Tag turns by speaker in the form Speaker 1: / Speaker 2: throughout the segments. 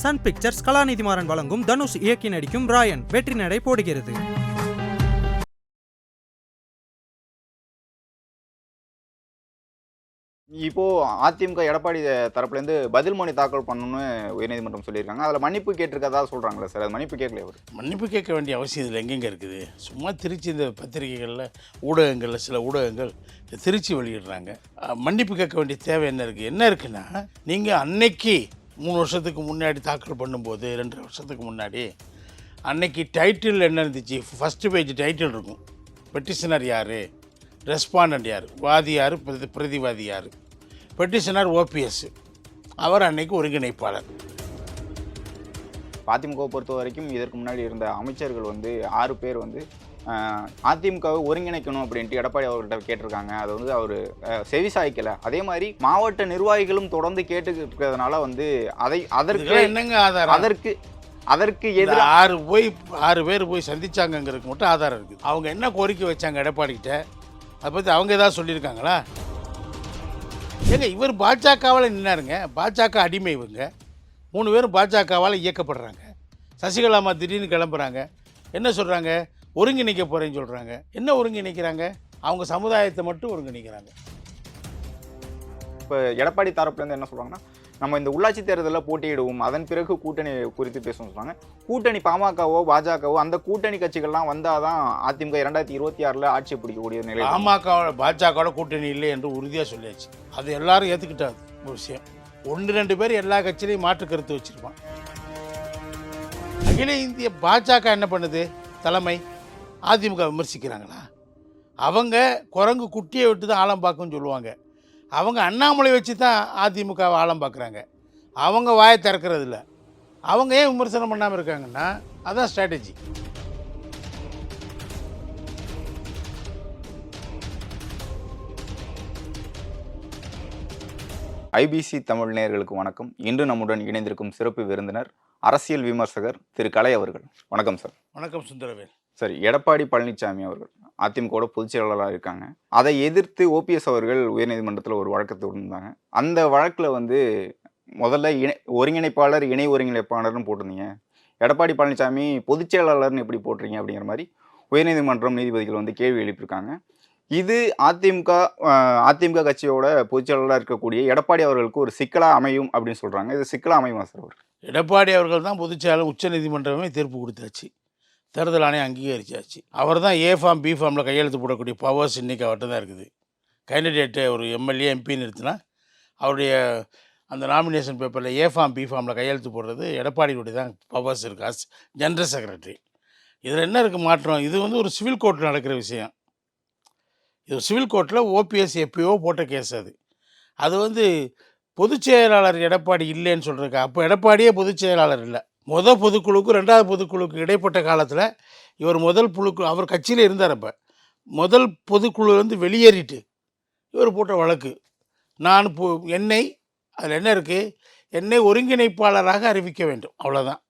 Speaker 1: Sun pictures Kalanithi Maran வழங்கும் தனுஷ் இயக்கி நடிக்கும் ராயன் வெற்றி நடை போடுகிறது.
Speaker 2: இப்போ அதிமுக எடப்பாடி தரப்புலேருந்து பதில் மனு தாக்கல் பண்ணணும்னு உயர்நீதிமன்றம் சொல்லியிருக்காங்க. அதில் மன்னிப்பு கேட்டிருக்கதா சொல்கிறாங்களே சார்? அது மன்னிப்பு கேட்கல அவர்?
Speaker 3: மன்னிப்பு கேட்க வேண்டிய அவசியம் இதில் எங்கெங்க இருக்குது? சும்மா திருச்சி இந்த பத்திரிகைகளில் ஊடகங்களில் சில ஊடகங்கள் திருச்சி வெளியிடுறாங்க. மன்னிப்பு கேட்க வேண்டிய தேவை என்ன இருக்குது என்ன இருக்குன்னா நீங்கள் அன்னைக்கு மூணு வருஷத்துக்கு முன்னாடி தாக்கல் பண்ணும்போது ரெண்டு வருஷத்துக்கு முன்னாடி அன்னைக்கு டைட்டில் என்ன இருந்துச்சு? ஃபஸ்ட்டு பேஜ் டைட்டில் இருக்கும். பெட்டிஷனர் யார்? ரெஸ்பாண்டன்ட் யார்? வாதி யார்? பிரதி பிரதிவாதி யார்? பெட்டிஷனர் ஓபிஎஸ் அவர் அன்னைக்கு ஒருங்கிணைப்பாளர்.
Speaker 2: அதிமுகவை பொறுத்த வரைக்கும் இதற்கு முன்னாடி இருந்த அமைச்சர்கள் வந்து ஆறு பேர் வந்து அதிமுகவை ஒருங்கிணைக்கணும் அப்படின்ட்டு எடப்பாடி அவர்கிட்ட கேட்டிருக்காங்க. அதை வந்து அவர் செவி சாய்க்கல. அதே மாதிரி மாவட்ட நிர்வாகிகளும் தொடர்ந்து கேட்டுக்கிட்டு இருக்கிறதுனால வந்து அதை அதற்கு
Speaker 3: என்னங்க ஆதாரம்?
Speaker 2: அதற்கு அதற்கு எதிராக
Speaker 3: ஆறு போய் ஆறு பேர் போய் சந்திச்சாங்கங்கிறதுக்கு மட்டும் ஆதாரம் இருக்குது. அவங்க என்ன கோரிக்கை வச்சாங்க எடப்பாடிக்கிட்ட அதை பற்றி அவங்க ஏதாவது சொல்லியிருக்காங்களா? ஏங்க இவர் பாஜகவால் நின்னாருங்க. பாஜக அடிமை இவங்க. மூணு பேரும் பாஜகவால் இயக்கப்படுறாங்க. சசிகலாமா திடீர்னு கிளம்புறாங்க. என்ன சொல்கிறாங்க ஒருங்கிணைக்க போகிறேன்னு சொல்கிறாங்க என்ன ஒருங்கிணைக்கிறாங்க? அவங்க சமுதாயத்தை மட்டும் ஒருங்கிணைக்கிறாங்க.
Speaker 2: இப்போ எடப்பாடி தரப்புலேருந்து என்ன சொல்றாங்கன்னா நம்ம இந்த உள்ளாட்சி தேர்தலில் போட்டியிடுவோம். அதன் பிறகு கூட்டணி குறித்து பேசணும்னு சொல்றாங்க. கூட்டணி பாமகவோ பாஜகவோ அந்த கூட்டணி கட்சிகள்லாம் வந்தாதான் அதிமுக இரண்டாயிரத்தி இருபத்தி ஆறில் ஆட்சி பிடிக்கக்கூடிய நிலை இருக்கும்.
Speaker 3: பாமக பாஜகவோட கூட்டணி இல்லை என்று உறுதியாக சொல்லியாச்சு. அது எல்லாரும் ஏற்றுக்கிட்டாது ஒரு விஷயம். ஒன்று ரெண்டு பேர் எல்லா கட்சியிலையும் மாற்று கருத்து வச்சுருப்பான் அகில இந்திய பாஜக என்ன பண்ணுது? தலைமை அதிமுக விமர்சிக்கிறாங்களா? அவங்க குரங்கு குட்டியை விட்டு தான் ஆழம் பார்க்கும்னு சொல்லுவாங்க. அவங்க அண்ணாமலை வச்சு தான் அதிமுகவை ஆழம் பார்க்குறாங்க. அவங்க வாயை திறக்கிறது இல்ல அவங்க ஏன் விமர்சனம் பண்ணாமல் இருக்காங்கன்னா அதான் ஸ்ட்ராட்டஜி
Speaker 2: ஐபிசி தமிழ் நேயர்களுக்கு வணக்கம். இன்று நம்முடன் இணைந்திருக்கும் சிறப்பு விருந்தினர் அரசியல் விமர்சகர் திரு கலை அவர்கள். வணக்கம் சார்.
Speaker 3: வணக்கம் சுந்தரவேல்.
Speaker 2: சரி எடப்பாடி பழனிசாமி அவர்கள் அதிமுகவோட பொதுச் செயலாளராக இருக்காங்க. அதை எதிர்த்து ஓபிஎஸ் அவர்கள் உயர்நீதிமன்றத்தில் ஒரு வழக்கத்தை இருந்தாங்க அந்த வழக்கில் வந்து முதல்ல இணை ஒருங்கிணைப்பாளர் இணை ஒருங்கிணைப்பாளர்னு போட்டிருந்தீங்க. எடப்பாடி பழனிசாமி பொதுச் செயலாளர்னு எப்படி போட்டுறீங்க அப்படிங்கிற மாதிரி உயர்நீதிமன்றம் நீதிபதிகள் வந்து கேள்வி எழுப்பியிருக்காங்க. இது அதிமுக அதிமுக கட்சியோட பொதுச் செயலாளராக இருக்கக்கூடிய எடப்பாடி அவர்களுக்கு ஒரு சிக்கலாக அமையும் அப்படின்னு சொல்கிறாங்க இது சிக்கலாக அமையுமா சார் அவர்
Speaker 3: எடப்பாடி அவர்கள் தான் பொதுச்செயலாளர் உச்சநீதிமன்றமே தீர்ப்பு கொடுத்தாச்சு. தேர்தல் ஆணையம் அங்கீகரிச்சாச்சு. அவர் தான் ஏ ஃபார்ம் பி ஃபார்மில் கையெழுத்து போடக்கூடிய பவர்ஸ் இன்றைக்கி அவர்கிட்ட தான் இருக்குது. கேண்டிடேட்டு ஒரு எம்எல்ஏ எம்பின்னு நிறுத்தினா அவருடைய அந்த நாமினேஷன் பேப்பரில் ஏ ஃபார்ம் பி ஃபார்மில் கையெழுத்து போடுறது எடப்பாடியுடைய தான் பவர்ஸ் இருக்கா. ஜென்ரல் செக்ரட்டரி இதில் என்ன இருக்குது மாற்றம்? இது வந்து ஒரு சிவில் கோர்ட்டில் நடக்கிற விஷயம். இது சிவில் கோர்ட்டில் ஓபிஎஸ் எப்பயோ போட்ட கேஸ் அது. அது வந்து பொதுச் செயலாளர் எடப்பாடி இல்லைன்னு சொல்கிறதுக்கு அப்போ எடப்பாடியே பொதுச் செயலாளர் இல்லை. முதல் பொதுக்குழுக்கும் ரெண்டாவது பொதுக்குழுக்கு இடைப்பட்ட காலத்தில் இவர் முதல் புழுக்கு அவர் கட்சியில் இருந்தார் அப்போ. முதல் பொதுக்குழுலேருந்து வெளியேறிட்டு இவர் போட்ட வழக்கு. நான் இப்போ என்னை அதில் என்ன இருக்குது என்னை ஒருங்கிணைப்பாளராக அறிவிக்க வேண்டும். அவ்வளோதான்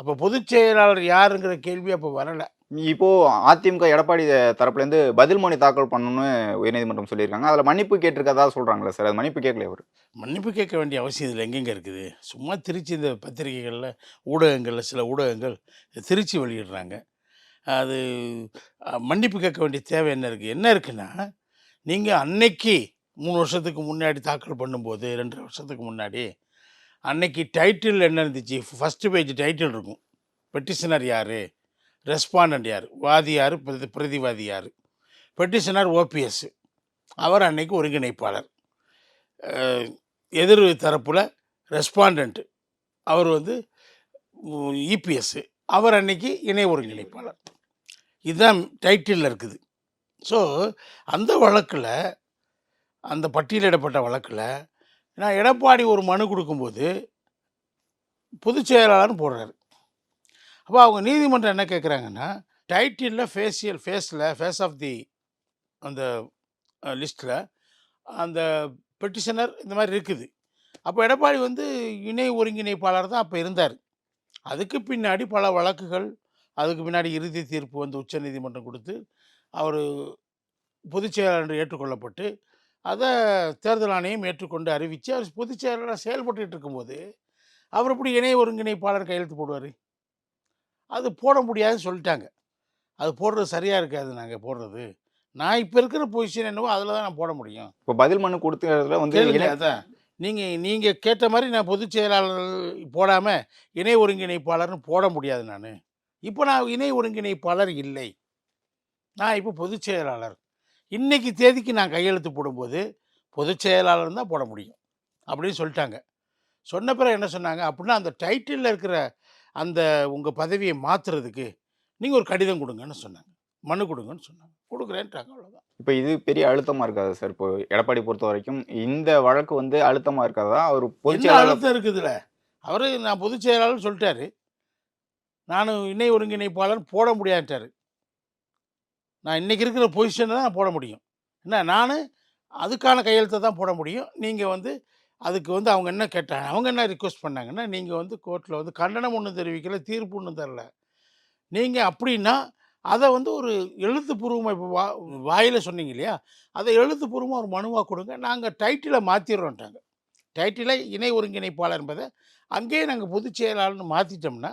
Speaker 3: அப்போ பொதுச் செயலாளர் யாருங்கிற கேள்வி அப்போ வரலை.
Speaker 2: இப்போ அதிமுக எடப்பாடி தரப்புலேருந்து பதில் மனு தாக்கல் பண்ணணும்னு உயர்நீதிமன்றம் சொல்லியிருக்காங்க. அதில் மன்னிப்பு கேட்டிருக்கதா சொல்கிறாங்களே சார்? அது மன்னிப்பு கேட்கல அவர்
Speaker 3: மன்னிப்பு கேட்க வேண்டிய அவசியம் இதில் எங்கெங்கே இருக்குது? சும்மா திருச்சி இந்த பத்திரிகைகளில் ஊடகங்களில் சில ஊடகங்கள் திருச்சி வெளியிடுறாங்க. அது மன்னிப்பு கேட்க வேண்டிய தேவை என்ன இருக்குது என்ன இருக்குன்னா நீங்கள் அன்னைக்கு மூணு வருஷத்துக்கு முன்னாடி தாக்கல் பண்ணும்போது ரெண்டு வருஷத்துக்கு முன்னாடி அன்னைக்கு டைட்டில் என்ன இருந்துச்சு? ஃபஸ்ட்டு பேஜ் டைட்டில் இருக்கும். பெட்டிஷனர் யார்? ரெஸ்பாண்டன்ட் யார்? வாதி யார் பிரதி பிரதிவாதி யார் பெட்டிஷனர் ஓபிஎஸ் அவர் அன்னைக்கு ஒருங்கிணைப்பாளர். எதிர் தரப்பில் ரெஸ்பாண்டன்ட் அவர் வந்து இபிஎஸ் அவர் அன்னைக்கு இணை ஒருங்கிணைப்பாளர். இதுதான் டைட்டிலில் இருக்குது. ஸோ அந்த வழக்கில் அந்த பட்டியலிடப்பட்ட வழக்கில் நான் எடப்பாடி ஒரு மனு கொடுக்கும்போது பொதுச் செயலாளர்னு போடுறாரு. அப்போ அவங்க நீதிமன்றம் என்ன கேட்குறாங்கன்னா டைட்டிலில் ஃபேஷியல் ஃபேஸில் ஃபேஸ் ஆஃப் தி அந்த லிஸ்ட்டில் அந்த பெட்டிஷனர் இந்த மாதிரி இருக்குது. அப்போ எடப்பாடி வந்து இணை ஒருங்கிணைப்பாளர் தான் அப்போ இருந்தார். அதுக்கு பின்னாடி பல வழக்குகள் அதுக்கு பின்னாடி இறுதி தீர்ப்பு வந்து உச்சநீதிமன்றம் கொடுத்து அவர் பொதுச் செயலாளர் என்று ஏற்றுக்கொள்ளப்பட்டு அதை தேர்தல் ஆணையம் ஏற்றுக்கொண்டு அறிவித்து அவர் பொதுச் செயலாளராக செயல்பட்டுட்டு இருக்கும்போது அவர் எப்படி இணை ஒருங்கிணைப்பாளர் கையெழுத்து போடுவார்? அது போட முடியாதுன்னு சொல்லிட்டாங்க. அது போடுறது சரியாக இருக்காது நாங்கள் போடுறது. நான் இப்போ இருக்கிற பொசிஷன் என்னவோ அதில் தான் நான் போட முடியும்.
Speaker 2: இப்போ பதில் மனு கொடுத்ததுல வந்து
Speaker 3: அதான். நீங்கள் நீங்கள் கேட்ட மாதிரி நான் பொதுச் செயலாளர் போடாமல் இணை ஒருங்கிணைப்பாளர்னு போட முடியாது நான். இப்போ நான் இணை ஒருங்கிணைப்பாளர் இல்லை. நான் இப்போ பொதுச் செயலாளர். இன்னைக்கு தேதிக்கு நான் கையெழுத்து போடும்போது பொதுச் செயலாளர் தான் போட முடியும். அப்படின்னு சொல்லிட்டாங்க. சொன்ன பிறகு என்ன சொன்னாங்க? அப்படின்னா அந்த டைட்டிலில் இருக்கிற அந்த உங்கள் பதவியை மாற்றுறதுக்கு நீங்கள் ஒரு கடிதம் கொடுங்கன்னு சொன்னாங்க. மனு கொடுங்கன்னு சொன்னாங்க. கொடுக்குறேன்ட்டாங்க அவ்வளோதான்
Speaker 2: இப்போ இது பெரிய அழுத்தமா இருக்காது சார்? இப்போ எடப்பாடி பொறுத்த வரைக்கும் இந்த வழக்கு வந்து அழுத்தமா இருக்காதா? அவர் பொதுச்
Speaker 3: அழுத்தம் இருக்குதுல? அவரு நான் பொதுச் செயலாளர் சொல்லிட்டாரு. நானும் இணை ஒருங்கிணைப்பாளர் போட முடியாட்டாரு நான் இன்னைக்கு இருக்கிற பொசிஷனை தான் போட முடியும். என்ன நான் அதுக்கான கையெழுத்தை தான் போட முடியும். நீங்கள் வந்து அதுக்கு வந்து அவங்க என்ன கேட்டாங்க? அவங்க என்ன ரிக்வஸ்ட் பண்ணாங்கன்னா நீங்கள் வந்து கோர்ட்டில் வந்து கண்டனம் ஒன்றும் தெரிவிக்கல தீர்ப்பு ஒன்றும் தரல. நீங்கள் அப்படின்னா அதை வந்து ஒரு எழுத்துப்பூர்வமாக இப்போ வா வாயில் சொன்னீங்க இல்லையா? அதை எழுத்துப்பூர்வமாக ஒரு மனுவாக கொடுங்க. நாங்கள் டைட்டிலை மாற்றிடுறோன்ட்டாங்க டைட்டிலை இணை ஒருங்கிணைப்பாளர் என்பதை அங்கேயே நாங்கள் பொதுச் செயலாளர்னு மாற்றிட்டோம்னா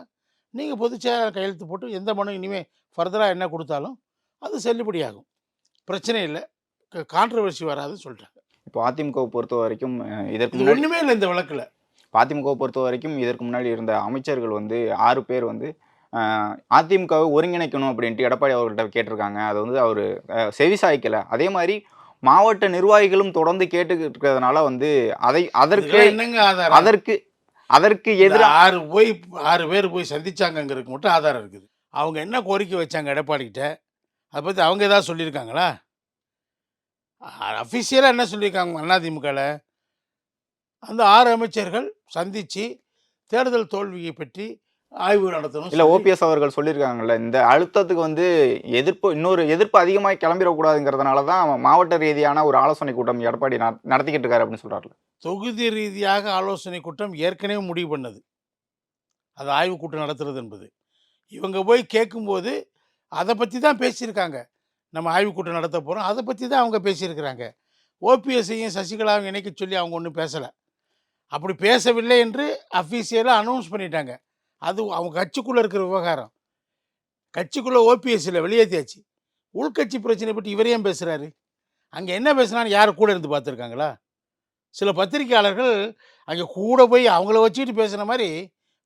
Speaker 3: நீங்கள் பொதுச் செயலாளர் கையெழுத்து போட்டு எந்த மனு இனிமேல் ஃபர்தராக என்ன கொடுத்தாலும் அது செல்லுபடியாகும். பிரச்சனை இல்லை. கான்ட்ரவர்சி வராதுன்னு சொல்லிட்டாங்க
Speaker 2: இப்போ அதிமுகவை பொறுத்த வரைக்கும் இதற்கு
Speaker 3: ஒன்றுமே இல்லை இந்த வழக்கில்.
Speaker 2: அதிமுகவை பொறுத்த வரைக்கும் இதற்கு முன்னாடி இருந்த அமைச்சர்கள் வந்து ஆறு பேர் வந்து அதிமுகவை ஒருங்கிணைக்கணும் அப்படின்ட்டு எடப்பாடி அவர்கிட்ட கேட்டிருக்காங்க. அதை வந்து அவர் செவிசாய்க்கல. அதே மாதிரி மாவட்ட நிர்வாகிகளும் தொடர்ந்து கேட்டுக்கிட்டு இருக்கிறதுனால வந்து அதை அதற்கு அதற்கு அதற்கு எதிராக
Speaker 3: ஆறு போய் ஆறு பேர் போய் சந்திச்சாங்கங்கிறதுக்கு மட்டும் ஆதாரம் இருக்குது. அவங்க என்ன கோரிக்கை வச்சாங்க எடப்பாடிக்கிட்ட அதை பற்றி அவங்க ஏதாவது சொல்லியிருக்காங்களா? அஃபிஷியலாக என்ன சொல்லியிருக்காங்க அதிமுகவில் அந்த ஆறு அமைச்சர்கள் சந்தித்து தேர்தல் தோல்வியை பற்றி ஆய்வு நடத்தணும்
Speaker 2: இல்ல ஓபிஎஸ் அவர்கள் சொல்லியிருக்காங்கல்ல இந்த அழுத்தத்துக்கு வந்து எதிர்ப்பு இன்னொரு எதிர்ப்பு அதிகமாக கிளம்பிடக்கூடாதுங்கிறதுனால தான் மாவட்ட ரீதியான ஒரு ஆலோசனை கூட்டம் எடப்பாடி நட- நடத்திக்கிட்டு இருக்காரு அப்படின்னு சொல்றாரு
Speaker 3: தொகுதி ரீதியாக ஆலோசனை கூட்டம் ஏற்கனவே முடிவு பண்ணது. அது ஆய்வு கூட்டம் நடத்துறது என்பது. இவங்க போய் கேட்கும்போது அதை பற்றி தான் பேசியிருக்காங்க. நம்ம ஆய்வுக்கூட்டம் நடத்த போகிறோம் அதை பற்றி தான் அவங்க பேசியிருக்கிறாங்க. ஓபிஎஸ்ஐயும் சசிகலாவும் இணைக்க சொல்லி அவங்க ஒன்றும் பேசலை. அப்படி பேசவில்லை என்று அஃபீஷியலாக அனௌன்ஸ் பண்ணிட்டாங்க. அது அவங்க கட்சிக்குள்ளே இருக்கிற விவகாரம். கட்சிக்குள்ளே ஓபிஎஸ்சில் வெளியேற்றியாச்சு உள்கட்சி பிரச்சனை பற்றி இவரையும் பேசுகிறாரு அங்கே என்ன பேசுனான்னு யார் கூட இருந்து பார்த்துருக்காங்களா? சில பத்திரிக்கையாளர்கள் அங்கே கூட போய் அவங்கள வச்சுக்கிட்டு பேசுகிற மாதிரி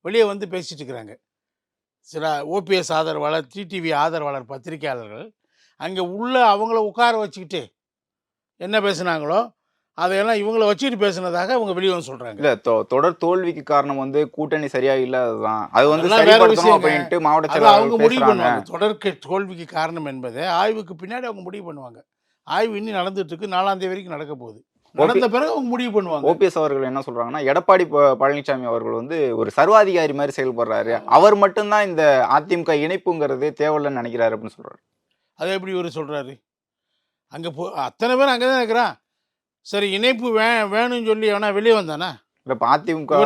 Speaker 3: வெளியே வந்து பேசிகிட்டு இருக்கிறாங்க. சில ஓபிஎஸ் ஆதரவாளர் டிடிவி ஆதரவாளர் பத்திரிக்கையாளர்கள் அங்கே உள்ள அவங்கள உட்கார வச்சுக்கிட்டு என்ன பேசுனாங்களோ அதையெல்லாம் இவங்கள வச்சுக்கிட்டு பேசுனதாக அவங்க வெளியே வந்து சொல்கிறாங்க
Speaker 2: இல்ல தொடர் தோல்விக்கு காரணம் வந்து கூட்டணி சரியா இல்லாததுதான். அது வந்து. அப்படின்ட்டு மாவட்ட
Speaker 3: அவங்க முடிவு பண்ணுவாங்க. தொடர்க்கு தோல்விக்கு காரணம் என்பதை ஆய்வுக்கு பின்னாடி அவங்க முடிவு பண்ணுவாங்க. ஆய்வு இன்னும் நடந்துட்டு இருக்கு நாலாம் தேதி வரைக்கும் நடக்க போகுது. நடந்த பிறகு அவங்க முடிவு பண்ணுவாங்க.
Speaker 2: ஓபிஎஸ் அவர்கள் என்ன சொல்றாங்கன்னா எடப்பாடி பழனிசாமி அவர்கள் வந்து ஒரு சர்வாதிகாரி மாதிரி செயல்படுறாரு. அவர் மட்டும்தான் இந்த அதிமுக இணைப்புங்கிறது தேவையில்லைன்னு நினைக்கிறாரு அப்படின்னு சொல்றாரு.
Speaker 3: அதை எப்படி இவர் சொல்கிறாரு அங்கே போ அத்தனை பேர் அங்கே தான் இருக்கிறான். சரி இணைப்பு வே வேணும்னு சொல்லி அவனா வெளியே வந்தானா?
Speaker 2: இல்ல அதிமுக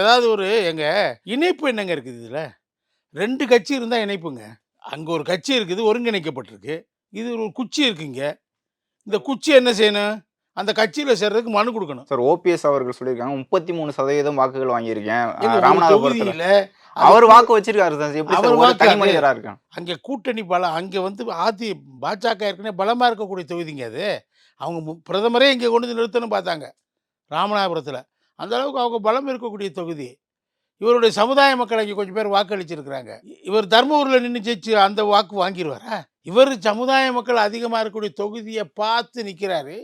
Speaker 3: ஏதாவது ஒரு எங்க இணைப்பு என்னங்க இருக்குது இதில்? ரெண்டு கட்சி இருந்தால் இணைப்புங்க. அங்கே ஒரு கட்சி இருக்குது ஒருங்கிணைக்கப்பட்டிருக்கு. இது ஒரு குச்சி இருக்குங்க. இந்த குச்சி என்ன செய்யணும்? அந்த கட்சியில் சேர்றதுக்கு மனு கொடுக்கணும்.
Speaker 2: சார் ஓபிஎஸ் அவர்கள் சொல்லியிருக்காங்க. முப்பத்தி மூணு சதவீதம் வாக்குகள் வாங்கியிருக்கேன். ராமநாதபுரத்துல. அவர் வாக்கு வச்சிருக்காரு
Speaker 3: அவர் வாக்கு
Speaker 2: இருக்காங்க
Speaker 3: அங்கே கூட்டணி பலம் அங்கே வந்து ஆதி பாஜக ஏற்கனவே பலமாக இருக்கக்கூடிய தொகுதிங்க அது. அவங்க பிரதமரே இங்கே கொண்டு வந்து நிறுத்தணும் பார்த்தாங்க ராமநாதபுரத்தில். அந்த அளவுக்கு அவங்க பலம் இருக்கக்கூடிய தொகுதி. இவருடைய சமுதாய மக்கள் அங்கே கொஞ்சம் பேர் வாக்களிச்சிருக்கிறாங்க. இவர் தர்மபுரியில் நின்று ஜெயிச்சு அந்த வாக்கு வாங்கிடுவாரா இவர் சமுதாய மக்கள் அதிகமாக இருக்கக்கூடிய தொகுதியை பார்த்து நிற்கிறாரு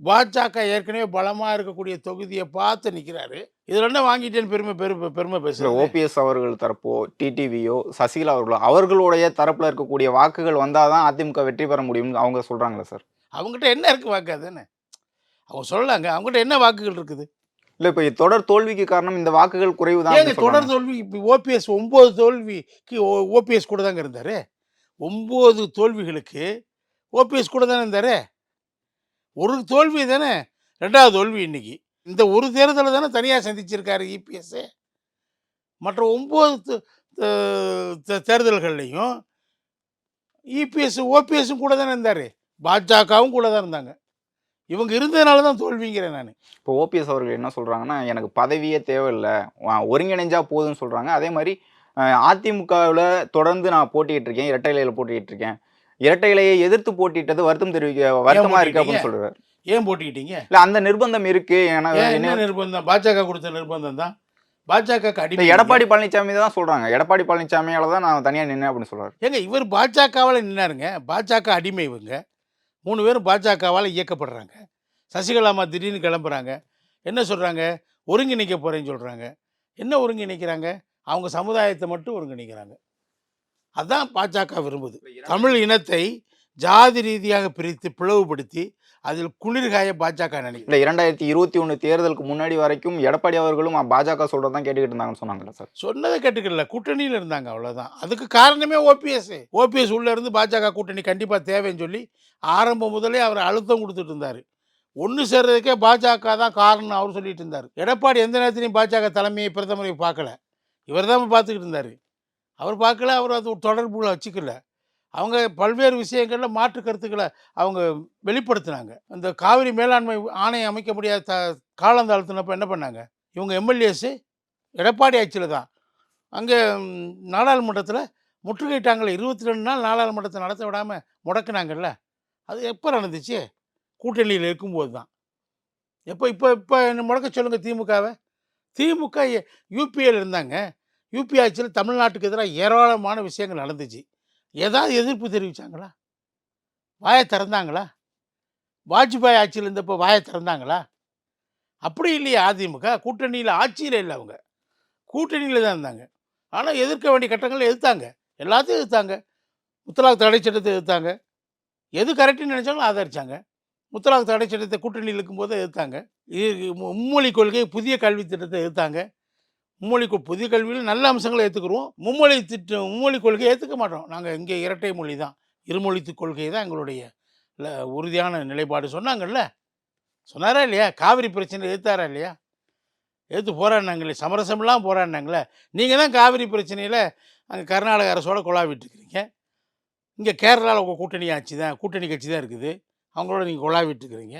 Speaker 3: பாஜக ஏற்கனவே பலமாக இருக்கக்கூடிய தொகுதியை பார்த்து நிற்கிறாரு இதில் என்ன வாங்கிட்டேன்னு பெருமை பெருமை பெருமை பேசுகிறேன்
Speaker 2: ஓபிஎஸ் அவர்கள் தரப்போ டிடிவியோ சசிகலா அவர்களோ அவர்களுடைய தரப்புல இருக்கக்கூடிய வாக்குகள் வந்தாதான் அதிமுக வெற்றி பெற முடியும்னு அவங்க சொல்றாங்களே சார்.
Speaker 3: அவங்ககிட்ட என்ன இருக்குது வாக்கு? அதுன்னு அவங்க சொல்லலாங்க. அவங்ககிட்ட என்ன வாக்குகள் இருக்குது?
Speaker 2: இல்ல இப்ப தொடர் தோல்விக்கு காரணம் இந்த வாக்குகள் குறைவு தான்
Speaker 3: தொடர் தோல்வி இப்போ ஓபிஎஸ் ஒம்பது தோல்விக்கு ஓபிஎஸ் கூட தாங்க இருந்தார். ஒம்பது தோல்விகளுக்கு ஓபிஎஸ் கூட தானே இருந்தார். ஒரு தோல்வி தானே ரெண்டாவது தோல்வி இன்னைக்கு. இந்த ஒரு தேர்தலை தானே தனியாக சந்திச்சிருக்காரு இபிஎஸ் மற்ற ஒம்பது தேர்தல்கள்லையும் இபிஎஸ் ஓபிஎஸும் கூட தானே இருந்தார். பாஜகவும் கூட தான் இருந்தாங்க. இவங்க இருந்ததுனால தான் தோல்விங்கிறேன் நான்.
Speaker 2: இப்போ ஓபிஎஸ் அவர்கள் என்ன சொல்றாங்கன்னா எனக்கு பதவியே தேவையில்லை. ஒருங்கிணைஞ்சா போதும்னு சொல்றாங்க. அதே மாதிரி அதிமுகவில் தொடர்ந்து நான் போட்டிட்டு இருக்கேன். இரட்டை இலையில போட்டிட்டு இருக்கேன். இரட்டை இலையை எதிர்த்து போட்டிட்டது வருத்தம் தெரிவிக்க வருத்தமா இருக்கு அப்படின்னு
Speaker 3: போட்டிட்டீங்க? ஏன் போட்டிக்கிட்டீங்க?
Speaker 2: இல்ல அந்த நிர்பந்தம் இருக்கு ஏன்னா
Speaker 3: ஏன் என்ன நிர்பந்தம்? பாஜக கொடுத்த நிர்பந்தம் தான். பாஜக அடிமை
Speaker 2: எடப்பாடி பழனிசாமி தான் சொல்றாங்க. எடப்பாடி பழனிசாமியால தான் நான் தனியா நின்னேன் அப்படின்னு சொல்றாரு.
Speaker 3: ஏங்க இவர் பாஜகவால் நின்னாருங்க. பாஜக அடிமை இவங்க. மூணு பேரும் பாஜகவால் இயக்கப்படுறாங்க. சசிகலாமா திடீர்னு கிளம்புறாங்க. என்ன சொல்கிறாங்க ஒருங்கிணைக்க போகிறேன்னு சொல்கிறாங்க என்ன ஒருங்கிணைக்கிறாங்க? அவங்க சமுதாயத்தை மட்டும் ஒருங்கிணைக்கிறாங்க. அதான் பாஜக விரும்புது. தமிழ் இனத்தை ஜாதி ரீதியாக பிரித்து பிளவுபடுத்தி அதில் குளிர்காய பாஜக நினைக்கும்
Speaker 2: இல்ல இரண்டாயிரத்தி இருபத்தி ஒண்ணு தேர்தலுக்கு முன்னாடி வரைக்கும் எடப்பாடி அவர்களும் பாஜக சொல்றதான் கேட்டுக்கிட்டு இருந்தாங்கன்னு சொன்னாங்கல்ல சார்?
Speaker 3: சொன்னதை கேட்டுக்கல கூட்டணியில் இருந்தாங்க அவ்வளோதான் அதுக்கு காரணமே ஓபிஎஸ். ஓபிஎஸ் உள்ள இருந்து பாஜக கூட்டணி கண்டிப்பாக தேவைன்னு சொல்லி ஆரம்பம் முதலே அவர் அழுத்தம் கொடுத்துட்டு இருந்தார். ஒன்று சேர்றதுக்கே பாஜக தான் காரணம் அவர் சொல்லிட்டு இருந்தார். எடப்பாடி எந்த நேரத்துலையும் பாஜக தலைமையை பிரதமரை பார்க்கல. இவர் தான் பார்த்துக்கிட்டு இருந்தார். அவர் பார்க்கல அவர் அது ஒரு தொடர்புகளை வச்சுக்கல. அவங்க பல்வேறு விஷயங்களில் மாற்று கருத்துக்களை அவங்க வெளிப்படுத்தினாங்க. அந்த காவிரி மேலாண்மை ஆணையம் அமைக்க முடியாத த காலந்தாழ்த்தினப்போ என்ன பண்ணாங்க? இவங்க எம்எல்ஏஸு எடப்பாடி ஆட்சியில் தான். அங்கே நாடாளுமன்றத்தில் முற்றுகையிட்டாங்களே இருபத்தி ரெண்டு நாள் நாடாளுமன்றத்தை நடத்த விடாமல் முடக்கினாங்கல்ல? அது எப்போ நடந்துச்சு? கூட்டணியில் இருக்கும்போது தான். எப்போ இப்போ இப்போ என்ன முடக்க சொல்லுங்கள் திமுகவை? திமுக யூபிஏல இருந்தாங்க. யூபி ஆட்சியில் தமிழ்நாட்டுக்கு எதிராக ஏராளமான விஷயங்கள் நடந்துச்சு. ஏதாவது எதிர்ப்பு தெரிவித்தாங்களா வாயை திறந்தாங்களா? வாஜ்பாய் ஆட்சியில் இருந்தப்போ வாயை திறந்தாங்களா? அப்படி இல்லையா அதிமுக கூட்டணியில் ஆட்சியில் இல்லை அவங்க. கூட்டணியில் தான் இருந்தாங்க. ஆனால் எதிர்க்க வேண்டிய கட்டங்களை எதிர்த்தாங்க. எல்லாத்தையும் எதிர்த்தாங்க. முத்தலாக் தடை சட்டத்தை எதிர்த்தாங்க. எது கரெக்டுன்னு நினச்சாலும் ஆதரித்தாங்க முத்தலாக் தடை சட்டத்தை கூட்டணியில் இருக்கும்போது எதிர்த்தாங்க. இது மும்மொழி கொள்கை புதிய கல்வி திட்டத்தை எதிர்த்தாங்க. மும்மொழி கொ- புதிய கல்வியில் நல்ல அம்சங்களை ஏற்றுக்கிறோம் மும்மொழி திட்டம் மும்மொழி கொள்கையை ஏற்றுக்க மாட்டோம். நாங்கள் இங்கே இரட்டை மொழி தான். இருமொழித்து கொள்கை தான் எங்களுடைய உறுதியான நிலைப்பாடு சொன்னாங்கல்ல? சொன்னாரா இல்லையா? காவிரி பிரச்சனை ஏற்றாரா இல்லையா? ஏற்று போராடினாங்களே சமரசம்லாம் போராடினாங்களே. நீங்கள் தான் காவிரி பிரச்சனையில் அங்கே கர்நாடக அரசோட கொலாவிட்டுருக்கிறீங்க. இங்கே கேரளாவில் உங்கள் கூட்டணி ஆட்சி தான் கூட்டணி கட்சி தான் இருக்குது. அவங்களோட நீங்கள் கொலாவிட்டுருக்கிறீங்க.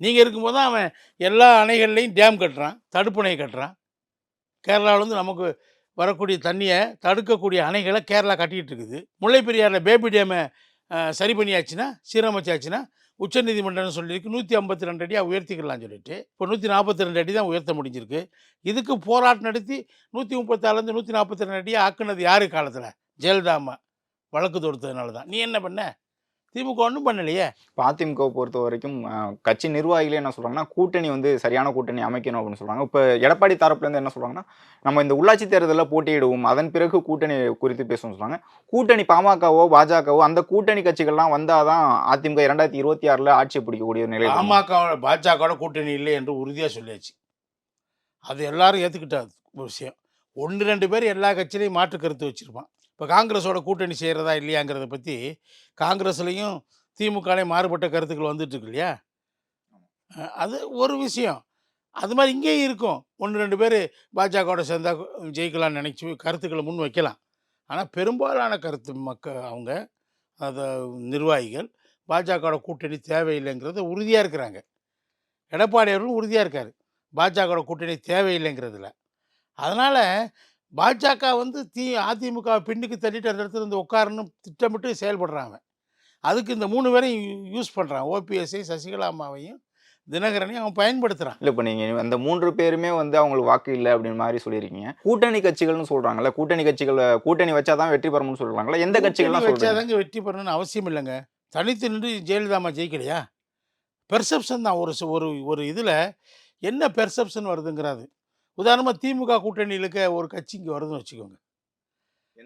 Speaker 3: நீங்கள் இருக்கும்போது தான் அவன் எல்லா அணைகள்லையும் டேம் கட்டுறான் தடுப்பணை கட்டுறான். கேரளாவிலேருந்து நமக்கு வரக்கூடிய தண்ணியை தடுக்கக்கூடிய அணைகளை கேரளா கட்டிக்கிட்டு இருக்குது முல்லை பெரியாரில் பேபி டேமை சரி பண்ணியாச்சுன்னா சீரமைச்சாச்சுன்னா உச்சநீதிமன்றம் சொல்லியிருக்கு. நூற்றி ஐம்பத்தி ரெண்டு அடியாக உயர்த்திக்கலாம்னு சொல்லிட்டு. இப்போ நூற்றி நாற்பத்தி ரெண்டு அடி தான் உயர்த்த முடிஞ்சிருக்கு. இதுக்கு போராட்டம் நடத்தி நூற்றி முப்பத்தாறுலேருந்து நூற்றி நாற்பத்தி ரெண்டு அடியாக ஆக்குனது யார் காலத்தில்? ஜெயலலிதா அம்மா. வழக்கு தொடுத்ததுனால தான். நீ என்ன பண்ண? திமுக ஒன்றும் பண்ணலையே?
Speaker 2: இப்போ அதிமுகவை பொறுத்த வரைக்கும் கட்சி நிர்வாகிகளே என்ன சொல்றாங்கன்னா கூட்டணி வந்து சரியான கூட்டணி அமைக்கணும் அப்படின்னு சொல்றாங்க. இப்போ எடப்பாடி தரப்புல இருந்து என்ன சொல்றாங்கன்னா நம்ம இந்த உள்ளாட்சி தேர்தலில் போட்டியிடுவோம். அதன் பிறகு கூட்டணி குறித்து பேசணும்னு சொல்றாங்க. கூட்டணி பாமகவோ பாஜகவோ அந்த கூட்டணி கட்சிகள்லாம் வந்தாதான் அதிமுக இரண்டாயிரத்தி இருபத்தி ஆறுல ஆட்சி பிடிக்கக்கூடிய நிலை.
Speaker 3: பாமகவோட பாஜகவோட கூட்டணி இல்லை என்று உறுதியாக சொல்லியாச்சு. அது எல்லாரும் ஏற்றுக்கிட்ட ஒரு விஷயம். ஒன்று ரெண்டு பேர் எல்லா கட்சியிலையும் மாற்று கருத்து வச்சுருப்பான். இப்போ காங்கிரஸோட கூட்டணி செய்கிறதா இல்லையாங்கிறத பற்றி காங்கிரஸ்லேயும் திமுகலையும் மாறுபட்ட கருத்துக்கள் வந்துட்டு இருக்கு இல்லையா அது ஒரு விஷயம். அது மாதிரி இங்கேயும் இருக்கும். ஒன்று ரெண்டு பேர் பாஜகவோட சேர்ந்தா ஜெயிக்கலாம்னு நினச்சி கருத்துக்களை முன் வைக்கலாம். ஆனால் பெரும்பாலான கருத்து மக்க அவங்க அதை நிர்வாகிகள் பாஜகவோட கூட்டணி தேவையில்லைங்கிறத உறுதியாக இருக்கிறாங்க. எடப்பாடி அவர்களும் உறுதியாக இருக்கார். பாஜகவோட கூட்டணி தேவையில்லைங்கிறதுல. அதனால் பாஜக வந்து தி அதிமுக பின்னுக்கு தள்ளிட்டு அந்த இடத்துல இருந்து உட்காரணும் திட்டமிட்டு செயல்படுறாங்க. அதுக்கு இந்த மூணு பேரையும் யூஸ் பண்ணுறான் ஓபிஎஸ்ஐ சசிகலா அம்மாவையும் தினகரனையும் அவன் பயன்படுத்துகிறான்
Speaker 2: இல்ல இப்போ நீங்க அந்த மூன்று பேருமே வந்து அவங்களுக்கு வாக்கு இல்லை அப்படின்னு மாதிரி சொல்லியிருக்கீங்க. கூட்டணி கட்சிகள்னு சொல்றாங்கல்ல கூட்டணி கட்சிகள் கூட்டணி வச்சாதான் வெற்றி பெறணும்னு சொல்றாங்களா எந்த கட்சிகள்லாம்
Speaker 3: வச்சாதாங்க வெற்றி பெறணும்னு அவசியம் இல்லைங்க. தனித்து நின்று ஜெயலலிதா அம்மா ஜெயிக்கலையா? பெர்செப்ஷன் தான். ஒரு ஒரு ஒரு இதில் என்ன பெர்செப்ஷன் வருதுங்கிறது உதாரணமாக திமுக கூட்டணியில் இருக்க ஒரு கட்சி இங்கே வருதுன்னு வச்சுக்கோங்க.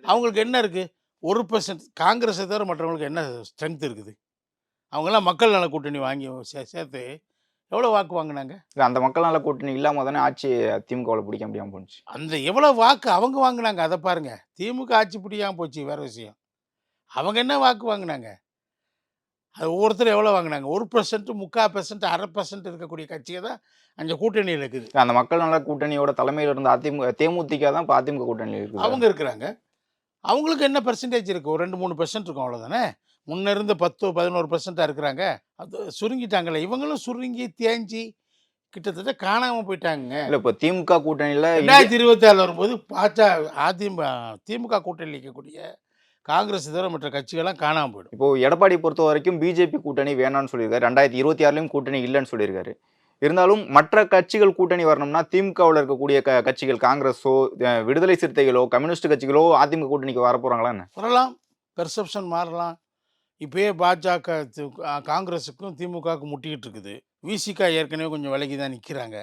Speaker 3: அவங்களுக்கு என்ன இருக்குது ஒரு பர்சன்ட் காங்கிரஸை தவிர மற்றவங்களுக்கு என்ன ஸ்ட்ரென்த் இருக்குது? அவங்கெல்லாம் மக்கள் நல கூட்டணி வாங்கி சே சேர்த்து எவ்வளோ வாக்கு வாங்கினாங்க?
Speaker 2: இல்ல, அந்த மக்கள் நல கூட்டணி இல்லாம தானே ஆட்சி திமுகவில் பிடிக்க முடியாம போச்சு.
Speaker 3: அந்த எவ்வளோ வாக்கு அவங்க வாங்கினாங்க? அதை பாருங்க. திமுக ஆட்சி பிடிக்காம போச்சு வேற விஷயம். அவங்க என்ன வாக்கு வாங்கினாங்க? அது ஒவ்வொருத்தரும் எவ்வளோ வாங்கினாங்க? ஒரு பர்சன்ட் முக்கால் பர்சன்ட் அரை பர்சன்ட் இருக்கக்கூடிய கட்சியை தான் அந்த கூட்டணியில் இருக்குது
Speaker 2: அந்த மக்கள் நல கூட்டணியோட தலைமையில் இருந்த அதிமுக தேமுதிக தான் இப்போ அதிமுக கூட்டணியில் இருக்குது.
Speaker 3: அவங்க இருக்கிறாங்க. அவங்களுக்கு என்ன பெர்சன்டேஜ் இருக்குது ஒரு ரெண்டு மூணு பெர்சன்ட் இருக்கும் அவ்வளோதானே முன்ன இருந்த பத்து பதினோரு பர்சண்ட்டாக இருக்கிறாங்க. அது சுருங்கிட்டாங்கல்ல. இவங்களும் சுருங்கி தேஞ்சி கிட்டத்தட்ட காணாமல் போயிட்டாங்க
Speaker 2: இல்ல இப்ப திமுக கூட்டணியில
Speaker 3: ரெண்டாயிரத்தி இருபத்தி ஆறு வரும்போது பாஜக அதிமுக திமுக கூட்டணியில் இருக்கக்கூடிய காங்கிரஸ் தவிர மற்ற கட்சிகள்லாம் காணாமல் போயிடும்.
Speaker 2: இப்போ எடப்பாடி பொறுத்த வரைக்கும் பிஜேபி கூட்டணி வேணாம்னு சொல்லியிருக்காரு. ரெண்டாயிரத்தி இருபத்தி ஆறுலயும் கூட்டணி இல்லைன்னு சொல்லியிருக்காரு. இருந்தாலும் மற்ற கட்சிகள் கூட்டணி வரணும்னா திமுகவில் இருக்கக்கூடிய க கட்சிகள் காங்கிரஸோ விடுதலை சிறுத்தைகளோ கம்யூனிஸ்ட் கட்சிகளோ அதிமுக கூட்டணிக்கு வர போறாங்களா என்ன?
Speaker 3: வரலாம். பெர்செப்ஷன் மாறலாம். இப்பயே பாஜக காங்கிரஸுக்கும் திமுகவுக்கும் முட்டிக்கிட்டு இருக்குது. விசிகா ஏற்கனவே கொஞ்சம் விலகி தான் நிற்கிறாங்க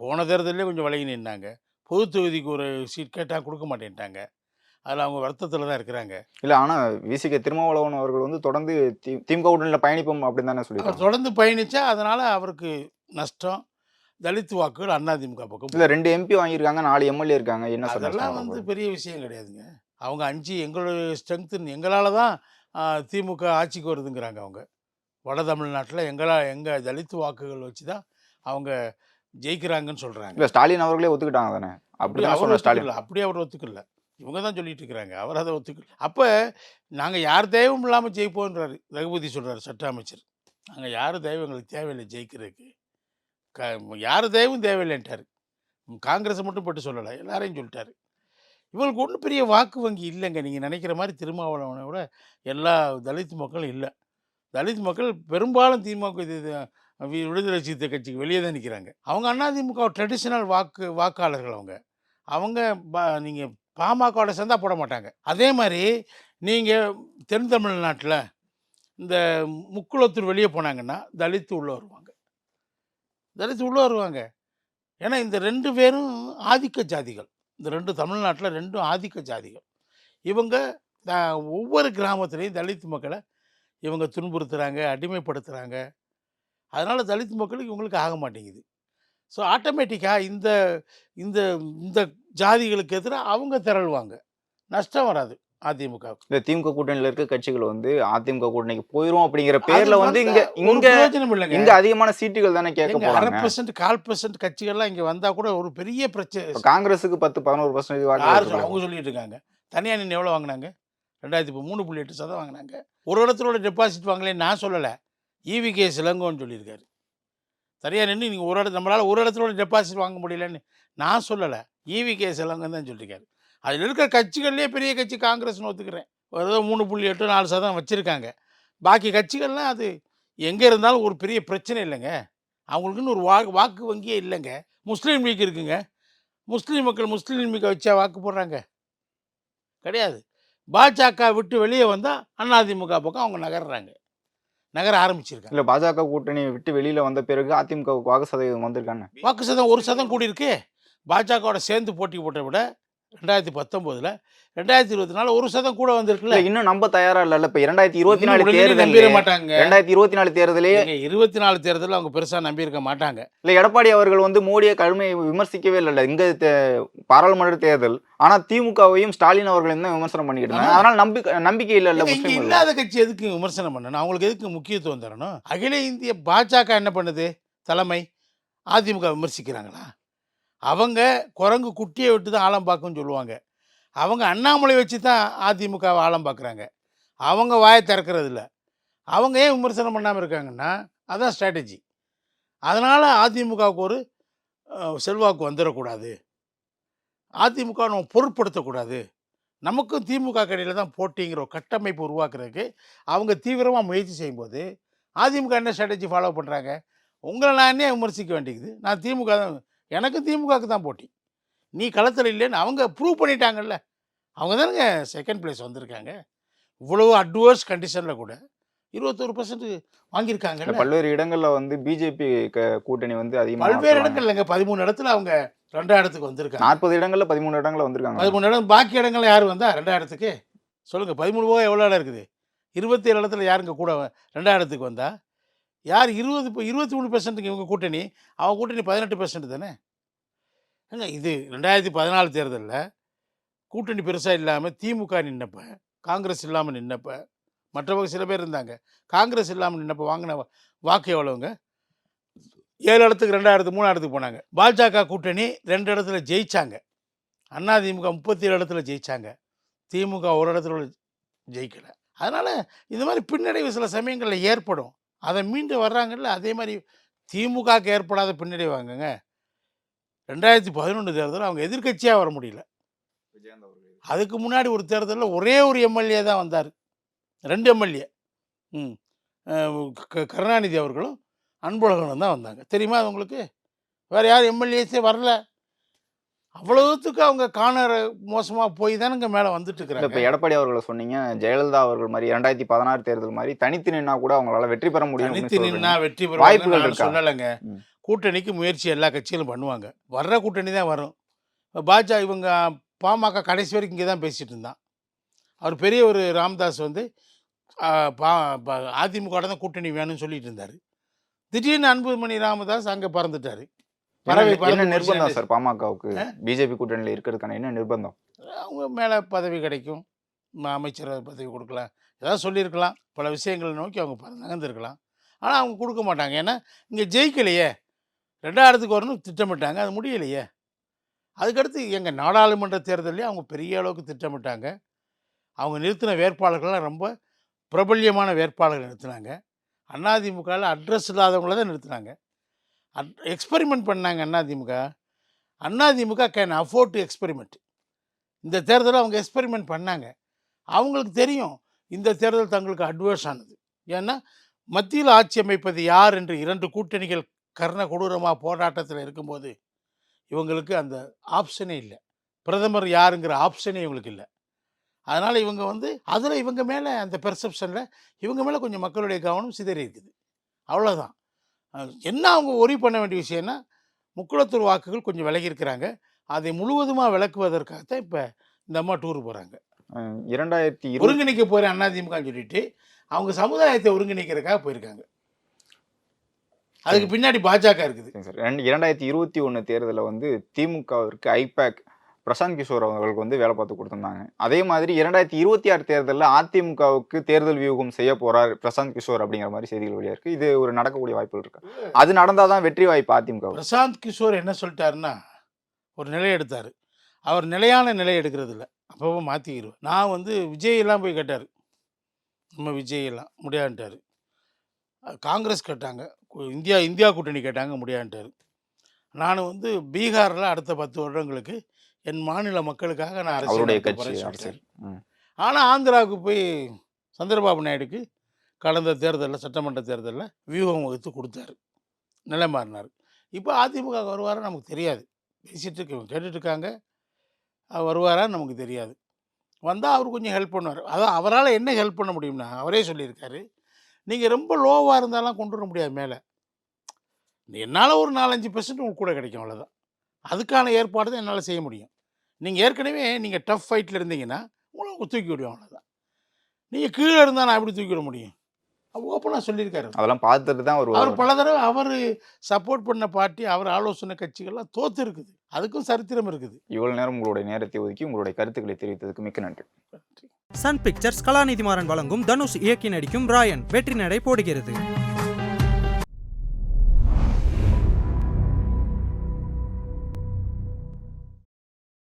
Speaker 3: போன தேர்தலே கொஞ்சம் விலகி நின்னாங்க. பொது தொகுதிக்கு ஒரு சீட் கேட்டால் கொடுக்க மாட்டேன்ட்டாங்க. அதில் அவங்க வருத்தத்தில் தான் இருக்கிறாங்க.
Speaker 2: இல்ல ஆனா விசிக திருமாவளவன் அவர்கள் வந்து தொடர்ந்து தி- திமுக கூட்டணியில பயணிப்போம் அப்படின்னு தானே சொல்லியிருக்காங்க.
Speaker 3: தொடர்ந்து பயணிச்சா அதனால் அவருக்கு நஷ்டம் தலித் வாக்குகள் அதிமுக பக்கம்
Speaker 2: இல்ல ரெண்டு எம்பி வாங்கியிருக்காங்க நாலு எம்எல்ஏ இருக்காங்க. என்ன
Speaker 3: அதெல்லாம் வந்து பெரிய விஷயம் கிடையாதுங்க. அவங்க அஞ்சு எங்களுடைய ஸ்ட்ரென்த்து எங்களால் தான் திமுக ஆட்சிக்கு வருதுங்கிறாங்க அவங்க. வட தமிழ்நாட்டில் எங்களால் எங்கள் தலித் வாக்குகள் வச்சு தான் அவங்க ஜெயிக்கிறாங்கன்னு சொல்கிறாங்க
Speaker 2: இல்ல ஸ்டாலின் அவர்களே ஒத்துக்கிட்டாங்க தானே?
Speaker 3: அப்படி அவர்
Speaker 2: ஸ்டாலின்?
Speaker 3: அப்படி அவர் ஒத்துக்கல. இவங்க தான் சொல்லிட்டு இருக்கிறாங்க. அவர் அதை ஒத்துக்க அப்போ நாங்கள் யார் தெய்வம் இல்லாமல் ஜெயிப்போன்றாரு ரகுபதி சொல்கிறார் சட்ட அமைச்சர். நாங்கள் யார் தெய்வம் எங்களுக்கு தேவையில்லை ஜெயிக்கிறதுக்கு. க யார் தெய்வம் தேவையில்லைன்ட்டார். காங்கிரஸை மட்டும் போட்டு சொல்லலை எல்லாரையும் சொல்லிட்டாரு. இவங்களுக்கு ஒன்றும் பெரிய வாக்கு வங்கி இல்லைங்க. நீங்கள் நினைக்கிற மாதிரி திருமாவளவனை விட எல்லா தலித் மக்களும் இல்லை. தலித் மக்கள் பெரும்பாலும் திமுக இது விடுதலை சிறுத்தை கட்சிக்கு வெளியே தான் நிற்கிறாங்க அவங்க அதிமுக ட்ரெடிஷ்னல் வாக்கு வாக்காளர்கள் அவங்க. அவங்க பா நீங்கள் பாமகவோட சேர்ந்தால் போட மாட்டாங்க. அதே மாதிரி நீங்கள் தென் தமிழ்நாட்டில் இந்த முக்குளத்தூர் வெளியே போனாங்கன்னா தலித்து உள்ளே வருவாங்க. தலித்து உள்ளே வருவாங்க. ஏன்னா இந்த ரெண்டு பேரும் ஆதிக்க ஜாதிகள். இந்த ரெண்டு தமிழ்நாட்டில் ரெண்டும் ஆதிக்க ஜாதிகள். இவங்க ஒவ்வொரு கிராமத்துலேயும் தலித் மக்களை இவங்க துன்புறுத்துகிறாங்க அடிமைப்படுத்துகிறாங்க அதனால் தலித் மக்களுக்கு இவங்களுக்கு ஆக மாட்டேங்குது. ஸோ ஆட்டோமேட்டிக்காக இந்த இந்த இந்த ஜாதிகளுக்கு எதிராக அவங்க திரள்வாங்க. நஷ்டம் வராது அதிமுகவுக்கு
Speaker 2: இல்ல திமுக கூட்டணியில இருக்க கட்சிகள் வந்து அதிமுக கூட்டணிக்கு போயிரும் அப்படிங்கிற பேர்ல வந்து இங்க இங்க இங்க அதிகமான சீட்டுகள் தானே கேட்க
Speaker 3: எங்க அரை
Speaker 2: போறாங்க.
Speaker 3: பெர்சன்ட் கால் பெர்சன்ட் கட்சிகள்லாம் இங்கே வந்தால் கூட ஒரு பெரிய பிரச்சனை
Speaker 2: காங்கிரஸுக்கு பத்து பதினோரு பர்சன்டேஜ் வாக்கு
Speaker 3: அவங்க சொல்லிட்டு இருக்காங்க. தனியார் நின்று எவ்வளோ வாங்கினாங்க? ரெண்டாயிரத்தி இப்போ மூணு புள்ளி எட்டு சதம் வாங்கினாங்க. ஒரு இடத்துல டெபாசிட் வாங்கலேன்னு நான் சொல்லலை. ஈவி கே சிலங்கோன்னு சொல்லியிருக்காரு. தனியார் நின்று நீங்கள் ஒரு இடத்துல நம்மளால் ஒரு இடத்துல டெபாசிட் வாங்க முடியலன்னு நான் சொல்லலை. ஈவி கே சிலங்கன் தான் சொல்லியிருக்காரு அதில் இருக்கிற கட்சிகள்லேயே பெரிய கட்சி காங்கிரஸ்னு ஒத்துக்கிறேன். ஏதோ மூணு புள்ளி எட்டு நாலு சதம் வச்சுருக்காங்க. பாக்கி கட்சிகள்லாம் அது எங்கே இருந்தாலும் ஒரு பெரிய பிரச்சனை இல்லைங்க. அவங்களுக்குன்னு ஒரு வா வாக்கு வங்கியே இல்லைங்க. முஸ்லீம் லீக் இருக்குங்க. முஸ்லீம் மக்கள் முஸ்லீம் லீக்கை வச்சா வாக்கு போடுறாங்க. கிடையாது. பாஜக விட்டு வெளியே வந்தால் அதிமுக பக்கம் அவங்க நகர்றாங்க. நகர ஆரம்பிச்சிருக்காங்க.
Speaker 2: இல்ல பாஜக கூட்டணி விட்டு வெளியில வந்த பிறகு அதிமுகவுக்கு வாக்கு சதவீதம் வந்திருக்காங்க
Speaker 3: வாக்கு சதம் ஒரு சதம் கூடி இருக்கு பாஜகவோட சேர்ந்து போட்டி போட்ட விட ரெண்டாயிரத்தி பத்தொம்போதில் ரெண்டாயிரத்தி இருபத்தி நாலு ஒரு சதம் கூட வந்திருக்குல்ல.
Speaker 2: இன்னும் நம்ப தயாரா இல்ல. இப்ப இரண்டாயிரத்தி இருபத்தி நாலு தேர்தல்
Speaker 3: நம்பிட மாட்டாங்க.
Speaker 2: ரெண்டாயிரத்தி இருபத்தி நாலு தேர்தலே
Speaker 3: இருபத்தி நாலு தேர்தலில் அவங்க பெருசாக நம்பியிருக்க மாட்டாங்க.
Speaker 2: இல்ல எடப்பாடி அவர்கள் வந்து மோடியை கடுமையை விமர்சிக்கவே இல்லை. இங்க பாராளுமன்ற தேர்தல். ஆனா திமுகவையும் ஸ்டாலின் அவர்களையும் தான் விமர்சனம் பண்ணிக்கிட்டு இருந்தாங்க. அதனால நம்பிக்கை நம்பிக்கை இல்ல இல்ல முஸ்லீம்கள்.
Speaker 3: இல்லாத கட்சி எதுக்கு விமர்சனம் பண்ணணும்? அவங்களுக்கு எதுக்கு முக்கியத்துவம் தரணும்? அகில இந்திய பாஜக என்ன பண்ணுது? தலைமை? அதிமுக விமர்சிக்கிறாங்களா? அவங்க குரங்கு குட்டியை விட்டு தான் ஆழம் பார்க்கும்னு சொல்லுவாங்க. அவங்க அண்ணாமலை வச்சு தான் அதிமுகவை ஆழம் பார்க்குறாங்க. அவங்க வாயை திறக்கிறது அவங்க ஏன் விமர்சனம் பண்ணாமல் இருக்காங்கன்னா அதுதான் ஸ்ட்ராட்டஜி அதனால் அதிமுகவுக்கு ஒரு செல்வாக்கு வந்துடக்கூடாது. அதிமுக நம்ம பொருட்படுத்தக்கூடாது. நமக்கும் திமுக கடையில் தான் போட்டிங்கிற ஒரு கட்டமைப்பு உருவாக்குறதுக்கு அவங்க தீவிரமாக முயற்சி செய்யும்போது அதிமுக என்ன ஸ்ட்ராட்டஜி ஃபாலோ பண்ணுறாங்க உங்களை நான் என்ன விமர்சிக்க வேண்டியது? நான் திமுக தான் எனக்கு திமுகவுக்கு தான் போட்டி. நீ களத்தில் இல்லைன்னு அவங்க ப்ரூவ் பண்ணிட்டாங்கல்ல. அவங்க தானுங்க செகண்ட் பிளேஸ் வந்திருக்காங்க. இவ்வளவு அட்வர்ஸ் கண்டிஷனில் கூட இருபத்தொரு பர்சன்ட்
Speaker 2: இல்ல,
Speaker 3: வாங்கியிருக்காங்கல்ல.
Speaker 2: பல்வேறு இடங்கள்ல வந்து பிஜேபி கூட்டணி வந்து அதிகமா
Speaker 3: பல்வேறு இடங்கள் இல்லைங்க பதிமூணு இடத்துல அவங்க ரெண்டாம் இடத்துக்கு வந்திருக்காங்க.
Speaker 2: நாற்பது இடங்கள்ல பதிமூணு இடங்கள்ல வந்திருக்காங்க.
Speaker 3: பதிமூணு இடம் பாக்கி இடங்கள்ல யார் வந்தா ரெண்டாம் இடத்துக்கு? சொல்லுங்க பதிமூணு போக எவ்வளோ இடம் இருக்குது? இருபத்தி ஏழு இடத்துல யாருங்க கூட வ- ரெண்டாம் இடத்துக்கு வந்தா? யார் இருபது இப்போ இருபத்தி மூணு பெர்சன்ட்டுக்கு இவங்க கூட்டணி? அவங்க கூட்டணி பதினெட்டு பெர்சன்ட் தானே? ஏங்க இது ரெண்டாயிரத்தி பதினாலு தேர்தலில் கூட்டணி பெருசாக இல்லாமல் திமுக நின்னப்போ காங்கிரஸ் இல்லாமல் நின்னப்போ மற்றவங்க சில பேர் இருந்தாங்க. காங்கிரஸ் இல்லாமல் நின்னப்போ வாங்கின வாக்கு எவ்வளோங்க ஏழு இடத்துக்கு ரெண்டாம் இடத்துக்கு இடத்துக்கு போனாங்க. பாஜக கூட்டணி ரெண்டு இடத்துல ஜெயித்தாங்க அதிமுக முப்பத்தி ஏழு இடத்துல ஜெயித்தாங்க திமுக ஒரு இடத்துல ஜெயிக்கலை. அதனால் இந்த மாதிரி பின்னடைவு சில சமயங்களில் ஏற்படும். அதை மீண்டு வர்றாங்கல்ல அதே மாதிரி திமுகவுக்கு ஏற்படாத பின்னடைவு வாங்குங்க. ரெண்டாயிரத்தி பதினொன்று தேர்தல் அவங்க எதிர்க்கட்சியாக வர முடியல. அதுக்கு முன்னாடி ஒரு தேர்தலில் ஒரே ஒரு எம்எல்ஏ தான் வந்தார். ரெண்டு எம்எல்ஏ. ம். கருணாநிதி அவர்களும் அன்பழகனும் தான் வந்தாங்க. தெரியுமா அது உங்களுக்கு? வேறு யார் எம்எல்ஏஸே வரல. அவ்வளவுத்துக்கு அவங்க காண மோசமாக போய் தானுங்க மேலே வந்துட்டு
Speaker 2: இல்ல இப்ப
Speaker 3: இருக்கிறாங்க
Speaker 2: எடப்பாடி அவர்களை சொன்னீங்க ஜெயலலிதா அவர்கள் மாதிரி இரண்டாயிரத்தி பதினாறு தேர்தல் மாதிரி தனித்து நின்னா கூட அவங்களால வெற்றி பெற முடியும்
Speaker 3: தனித்து நின்னா. வெற்றி
Speaker 2: வாய்ப்புகள்
Speaker 3: பெறுவாங்க
Speaker 2: இருக்கா?
Speaker 3: சொல்லலைங்க. கூட்டணிக்கு முயற்சி எல்லா கட்சிகளும் பண்ணுவாங்க. வர்ற கூட்டணி தான் வரும். இப்ப பாஜக இவங்க பாமக கடைசி வரைக்கும் இங்கே தான் பேசிட்டு இருந்தான். அவர் பெரிய ஒரு ராமதாஸ் வந்து பா அதிமுக தான் கூட்டணி வேணும்னு சொல்லிட்டு இருந்தார். திடீர்னு அன்புமணி ராமதாஸ் அங்கே பறந்துட்டாரு.
Speaker 2: என்ன- நிர்பந்தம். சார் பாமகவுக்கு? பிஜேபி கூட்டணியில இருக்கிறதுக்கான என்ன நிர்பந்தம்?
Speaker 3: அவங்க மேலே பதவி கிடைக்கும். அமைச்சர் பதவி கொடுக்கலாம். ஏதாவது சொல்லியிருக்கலாம். பல விஷயங்களை நோக்கி அவங்க நகர்ந்திருக்கலாம். ஆனால் அவங்க கொடுக்க மாட்டாங்க. ஏன்னா இங்கே ஜெயிக்கலையே. ரெண்டாயிரத்துக்கு வரணும் திட்டமிட்டாங்க. அது முடியலையே. அதுக்கடுத்து எங்கள் நாடாளுமன்ற தேர்தலே அவங்க பெரிய அளவுக்கு திட்டமிட்டாங்க. அவங்க நிறுத்தின வேட்பாளர்கள்லாம் ரொம்ப பிரபல்யமான வேட்பாளர்கள் நிறுத்தினாங்க. அதிமுகவில் அட்ரஸ் இல்லாதவங்கள தான் நிறுத்தினாங்க. அட் எக்ஸ்பெரிமெண்ட் பண்ணாங்க AIADMK AIADMK can afford to experiment இந்த தேர்தலை அவங்க எக்ஸ்பெரிமெண்ட் பண்ணாங்க. அவங்களுக்கு தெரியும் இந்த தேர்தல் தங்களுக்கு அட்வர்ஸ் ஆனது. ஏன்னா மத்தியில் ஆட்சி அமைப்பது யார் என்று இரண்டு கூட்டணிகள் கர்ண கொடூரமாக போராட்டத்தில் இருக்கும்போது இவங்களுக்கு அந்த ஆப்ஷனே இல்லை. பிரதமர் யாருங்கிற ஆப்ஷனே இவங்களுக்கு இல்லை. அதனால் இவங்க வந்து அதில் இவங்க மேலே அந்த பெர்செப்ஷனில் இவங்க மேலே கொஞ்சம் மக்களுடைய கவனம் சிதறி இருக்குது அவ்வளோதான் என்ன அவங்க ஒரி பண்ண வேண்டிய விஷயம்னா முக்குளத்தூர் வாக்குகள் கொஞ்சம் விலகி இருக்கிறாங்க அதை முழுவதுமாக விளக்குவதற்காகத்தான் இப்போ இந்த அம்மா டூர் போகிறாங்க
Speaker 2: இரண்டாயிரத்தி
Speaker 3: ஒருங்கிணைக்க போகிறேன் அதிமுகன்னு சொல்லிட்டு அவங்க சமுதாயத்தை ஒருங்கிணைக்கிறதுக்காக போயிருக்காங்க. அதுக்கு பின்னாடி பாஜக இருக்குது.
Speaker 2: சார் ரெண்டு இரண்டாயிரத்தி இருபத்தி ஒன்று தேர்தலில் வந்து திமுகவிற்கு ஐபேக் பிரசாந்த் கிஷோர் அவர்களுக்கு வந்து வேலை பார்த்து கொடுத்திருந்தாங்க. அதே மாதிரி இரண்டாயிரத்தி இருபத்தி ஆறு தேர்தலில் அதிமுகவுக்கு தேர்தல் வியூகம் செய்ய போறார் பிரசாந்த் கிஷோர் அப்படிங்கிற மாதிரி செய்திகள் வெளியா இருக்கு இது ஒரு நடக்கக்கூடிய வாய்ப்புகள் இருக்கு. அது நடந்தாதான் வெற்றி வாய்ப்பு அதிமுக
Speaker 3: பிரசாந்த் கிஷோர் என்ன சொல்லிட்டாருன்னா ஒரு நிலை எடுத்தார். அவர் நிலையான நிலை எடுக்கிறது இல்லை அப்பப்போ மாற்றிக்கிடுவார் நான் வந்து விஜயெல்லாம் போய் கேட்டார். நம்ம விஜயெல்லாம் முடியான்ட்டார் காங்கிரஸ் கேட்டாங்க. இந்தியா இந்தியா கூட்டணி கேட்டாங்க முடியான்ட்டார் நான் வந்து பீகாரில் அடுத்த பத்து வருடங்களுக்கு என் மாநில மக்களுக்காக நான் அரசியல்
Speaker 2: அவருடைய
Speaker 3: நடத்த
Speaker 2: கட்சி.
Speaker 3: ஆனால் ஆந்திராவுக்கு போய் சந்திரபாபு நாயுடுக்கு கடந்த தேர்தலில் சட்டமன்ற தேர்தலில் வியூகம் வகுத்து கொடுத்தாரு. நிலை மாறினார் இப்போ அதிமுக வருவாரா நமக்கு தெரியாது. இருக்க கேட்டுட்டு இருக்காங்க. அவர் வருவாரா நமக்கு தெரியாது. வந்தால் அவர் கொஞ்சம் ஹெல்ப் பண்ணுவார். அதான் அவரால் என்ன ஹெல்ப் பண்ண முடியும்னா அவரே சொல்லியிருக்காரு. நீங்கள் ரொம்ப லோவாக இருந்தாலும் கொண்டு வர முடியாது மேலே. என்னால் ஒரு நாலஞ்சு பெர்சன்ட் உங்களுக்கு கூட கிடைக்கும் அவ்வளோதான் அதுக்கான ஏற்பாடு தான் என்னால் செய்ய முடியும். நீங்கள் ஏற்கனவே நீங்கள் டஃப் ஃபைட்டில் இருந்தீங்கன்னா உங்களை தூக்கி விடுவோம் அவ்வளோதான் நீங்கள் கீழே இருந்தால் நான் எப்படி தூக்கி விட முடியும்? ஓப்பனாக சொல்லியிருக்காரு.
Speaker 2: அதெல்லாம் பார்த்துட்டு தான் ஒரு
Speaker 3: அவர் பல தடவை அவர் சப்போர்ட் பண்ண பார்ட்டி அவர் ஆலோசனை கட்சிகள்லாம் தோத்து இருக்குது அதுக்கும் சரித்திரம் இருக்குது.
Speaker 2: இவ்வளவு நேரம் உங்களுடைய நேரத்தை ஒதுக்கி உங்களுடைய கருத்துக்களை தெரிவித்ததுக்கு மிக்க நன்றி.
Speaker 1: சன் பிக்சர்ஸ் கலாநிதி மாறன் வழங்கும் தனுஷ் இயக்கி நடிக்கும் ராயன் வெற்றி நடை போடுகிறது.